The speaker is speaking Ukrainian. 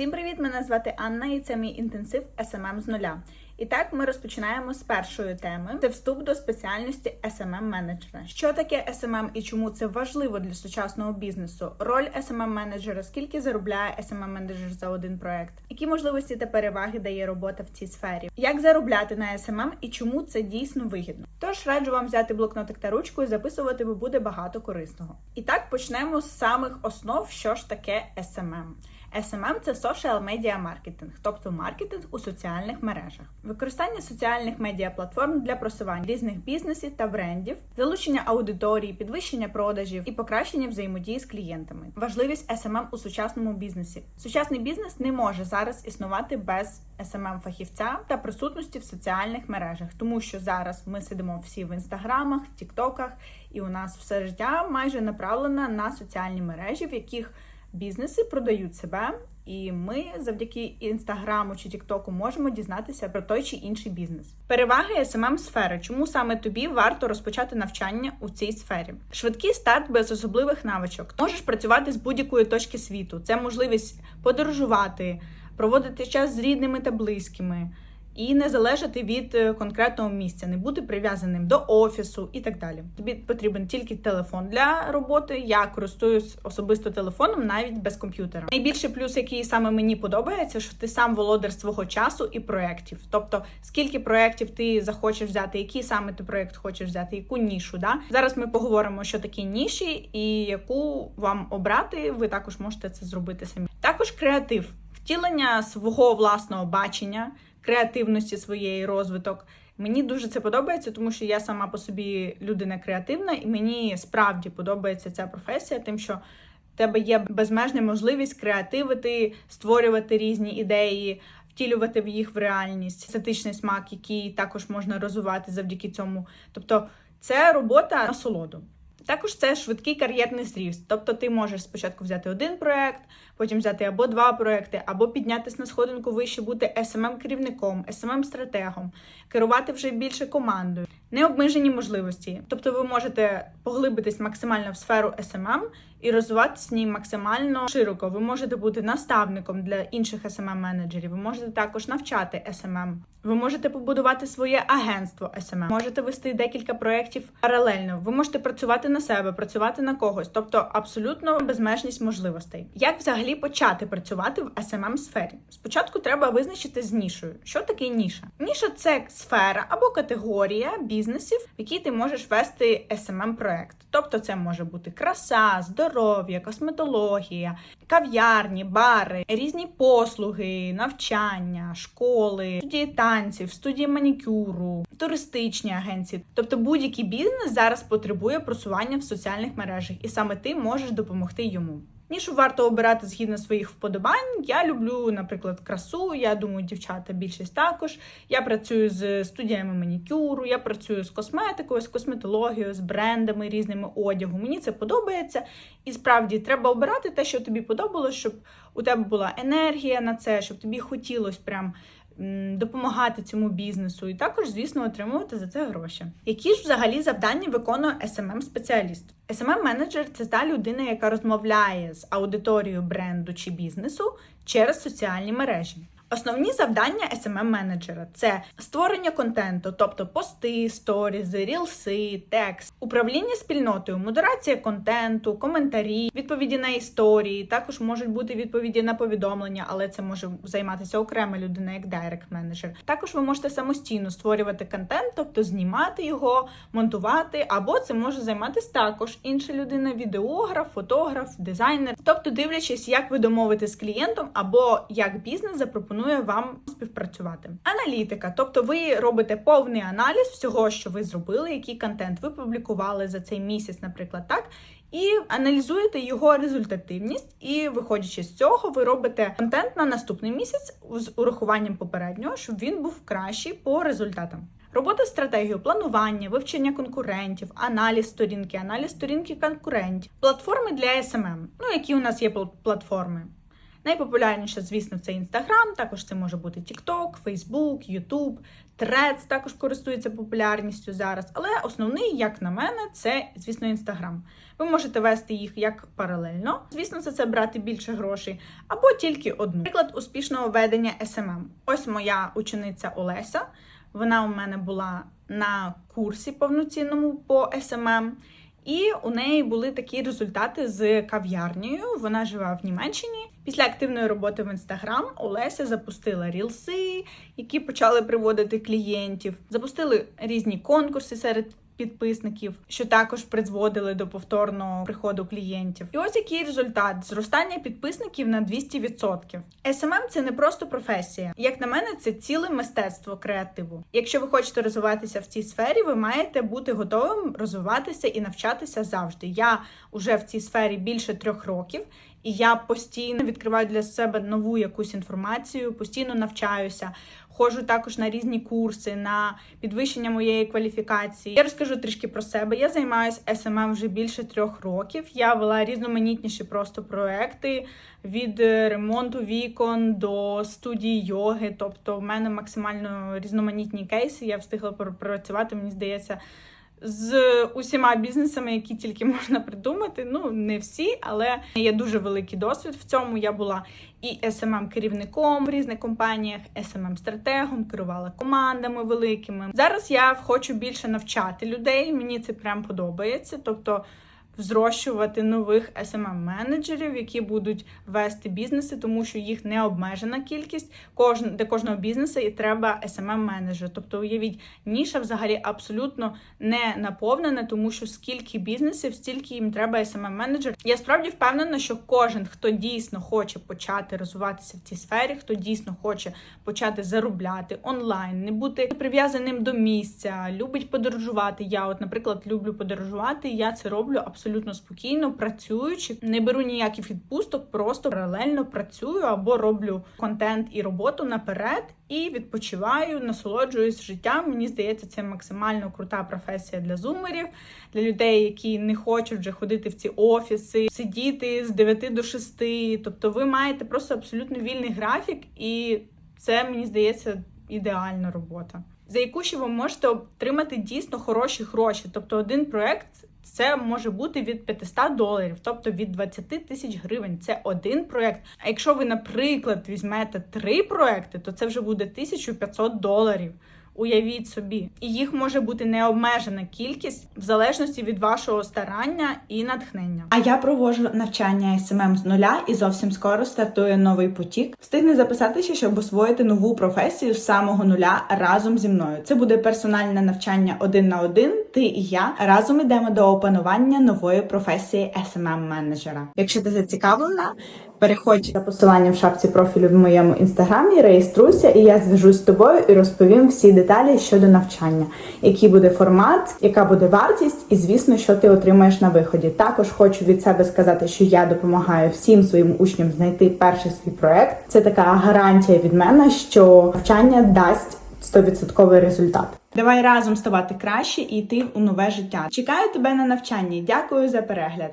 Всім привіт! Мене звати Анна, і це мій інтенсив SMM з нуля. І так ми розпочинаємо з першої теми: це вступ до спеціальності smm менеджера. Що таке SMM і чому це важливо для сучасного бізнесу? Роль smm менеджера скільки заробляє smm менеджер за один проект? Які можливості та переваги дає робота в цій сфері? Як заробляти на SMM і чому це дійсно вигідно? Тож раджу вам взяти блокнотик та ручку і записувати, бо буде багато корисного. І так почнемо з самих основ, що ж таке SMM. SMM – це Social Media Marketing, тобто маркетинг у соціальних мережах, використання соціальних медіаплатформ для просування різних бізнесів та брендів, залучення аудиторії, підвищення продажів і покращення взаємодії з клієнтами. Важливість SMM у сучасному бізнесі. Сучасний бізнес не може зараз існувати без smm фахівця та присутності в соціальних мережах, тому що зараз ми сидимо всі в інстаграмах, в тіктоках, і у нас все життя майже направлено на соціальні мережі, в яких бізнеси продають себе, і ми завдяки інстаграму чи тіктоку можемо дізнатися про той чи інший бізнес. Переваги smm сфери. Чому саме тобі варто розпочати навчання у цій сфері? Швидкий старт без особливих навичок. Можеш працювати з будь-якої точки світу. Це можливість подорожувати, проводити час з рідними та близькими. І не залежати від е, конкретного місця, не бути прив'язаним до офісу і так далі. Тобі потрібен тільки телефон для роботи. Я користуюсь особисто телефоном навіть без комп'ютера. Найбільший плюс, який саме мені подобається, що ти сам володар свого часу і проєктів. Тобто, скільки проєктів ти захочеш взяти, який саме ти проєкт хочеш взяти, яку нішу. Да? Зараз ми поговоримо, що такі ніші і яку вам обрати. Ви також можете це зробити самі. Також креатив, втілення свого власного бачення креативності своєї розвиток. Мені дуже це подобається, тому що я сама по собі людина креативна, і мені справді подобається ця професія, тим, що в тебе є безмежна можливість креативити, створювати різні ідеї, втілювати в їх в реальність, естетичний смак, який також можна розвивати завдяки цьому. Тобто, це робота на солоду. Також це швидкий кар'єрний зріст. Тобто ти можеш спочатку взяти один проект, потім взяти або два проекти, або піднятися на сходинку вище, бути smm керівником smm стратегом керувати вже більше командою. Необмежені можливості. Тобто ви можете поглибитись максимально в сферу SMM і розвиватися в ній максимально широко. Ви можете бути наставником для інших smm менеджерів ви можете також навчати SMM. Ви можете побудувати своє агентство SMM. можете вести декілька проєктів паралельно. Ви можете працювати на себе, працювати на когось, тобто абсолютно безмежність можливостей. Як взагалі почати працювати в smm сфері? Спочатку треба визначити з нішою. Що таке ніша? Ніша це сфера або категорія бізнесів, в якій ти можеш вести smm проект Тобто, це може бути краса, здоров'я, косметологія, кав'ярні, бари, різні послуги, навчання, школи, студії танців, студії манікюру, туристичні агенції. Тобто будь-який бізнес зараз потребує просування в соціальних мережах, і саме ти можеш допомогти йому. Нішу варто обирати згідно своїх вподобань. Я люблю, наприклад, красу. Я думаю, дівчата більшість також. Я працюю з студіями манікюру, я працюю з косметикою, з косметологією, з брендами різними одягу. Мені це подобається. І справді треба обирати те, що тобі подобалось, щоб у тебе була енергія на це, щоб тобі хотілося прям допомагати цьому бізнесу, і також, звісно, отримувати за це гроші. Які ж взагалі завдання виконує smm спеціаліст smm менеджер це та людина, яка розмовляє з аудиторією бренду чи бізнесу через соціальні мережі. Основні завдання smm менеджера це створення контенту, тобто пости, сторізи, рілси, текст, управління спільнотою, модерація контенту, коментарі, відповіді на історії. Також можуть бути відповіді на повідомлення, але це може займатися окрема людина, як директ менеджер. Також ви можете самостійно створювати контент, тобто знімати його, монтувати, або це може займатися також інша людина, відеограф, фотограф, дизайнер. Тобто, дивлячись, як ви домовити з клієнтом, або як бізнес запропонує пропонує вам співпрацювати. Аналітика, тобто ви робите повний аналіз всього, що ви зробили, який контент ви публікували за цей місяць, наприклад, так. І аналізуєте його результативність, і, виходячи з цього, ви робите контент на наступний місяць з урахуванням попереднього, щоб він був кращий по результатам. Робота стратегію, планування, вивчення конкурентів, аналіз сторінки, аналіз сторінки конкурентів, платформи для SMM. Ну які у нас є платформи? Найпопулярніше, звісно, це Instagram, також це може бути TikTok, Facebook, YouTube, Threads також користується популярністю зараз. Але основний, як на мене, це, звісно, Instagram. Ви можете вести їх як паралельно. Звісно, за це брати більше грошей, або тільки одну. Приклад успішного ведення SMM. Ось моя учениця Олеся. Вона у мене була на курсі повноцінному по SMM. І у неї були такі результати з кав'ярнею. Вона живе в Німеччині. Після активної роботи в інстаграм Олеся запустила рілси, які почали приводити клієнтів. Запустили різні конкурси серед підписників, що також призводили до повторного приходу клієнтів. І ось який результат зростання підписників на 200%. SMM – це не просто професія. Як на мене, це ціле мистецтво креативу. Якщо ви хочете розвиватися в цій сфері, ви маєте бути готовим розвиватися і навчатися завжди. Я вже в цій сфері більше трьох років. І я постійно відкриваю для себе нову якусь інформацію, постійно навчаюся. Ходжу також на різні курси, на підвищення моєї кваліфікації. Я розкажу трішки про себе. Я займаюся SMM вже більше трьох років. Я вела різноманітніші просто проекти від е, ремонту вікон до студії йоги. Тобто, в мене максимально різноманітні кейси. Я встигла пропрацювати, мені здається з усіма бізнесами, які тільки можна придумати. Ну, не всі, але є дуже великий досвід в цьому. Я була і smm керівником в різних компаніях, smm стратегом керувала командами великими. Зараз я хочу більше навчати людей. Мені це прям подобається. Тобто зрощувати нових smm менеджерів які будуть вести бізнеси, тому що їх не обмежена кількість. Кожен для кожного бізнесу і треба smm менеджер Тобто, уявіть, ніша взагалі абсолютно не наповнена, тому що скільки бізнесів, стільки їм треба smm менеджер Я справді впевнена, що кожен, хто дійсно хоче почати розвиватися в цій сфері, хто дійсно хоче почати заробляти онлайн, не бути прив'язаним до місця, любить подорожувати. Я, от, наприклад, люблю подорожувати. Я це роблю абсолютно абсолютно спокійно, працюючи, не беру ніяких відпусток, просто паралельно працюю або роблю контент і роботу наперед і відпочиваю, насолоджуюсь життям. Мені здається, це максимально крута професія для зумерів, для людей, які не хочуть вже ходити в ці офіси, сидіти з 9 до 6. Тобто, ви маєте просто абсолютно вільний графік, і це мені здається ідеальна робота. За яку ще ви можете отримати дійсно хороші гроші. Тобто один проект це може бути від 500 доларів, тобто від 20 тисяч гривень. Це один проект. А якщо ви, наприклад, візьмете три проекти, то це вже буде 1500 доларів. Уявіть собі, і їх може бути необмежена кількість в залежності від вашого старання і натхнення. А я проводжу навчання СММ з нуля і зовсім скоро стартує новий потік. Встигне записатися, щоб освоїти нову професію з самого нуля разом зі мною. Це буде персональне навчання один на один. Ти і я разом ідемо до опанування нової професії smm менеджера. Якщо ти зацікавлена, переходь за посиланням в шапці профілю в моєму інстаграмі, реєструйся, і я зв'яжусь з тобою і розповім всі деталі щодо навчання, який буде формат, яка буде вартість, і звісно, що ти отримаєш на виході. Також хочу від себе сказати, що я допомагаю всім своїм учням знайти перший свій проект. Це така гарантія від мене, що навчання дасть 100% результат. Давай разом ставати краще і йти у нове життя. Чекаю тебе на навчанні. Дякую за перегляд.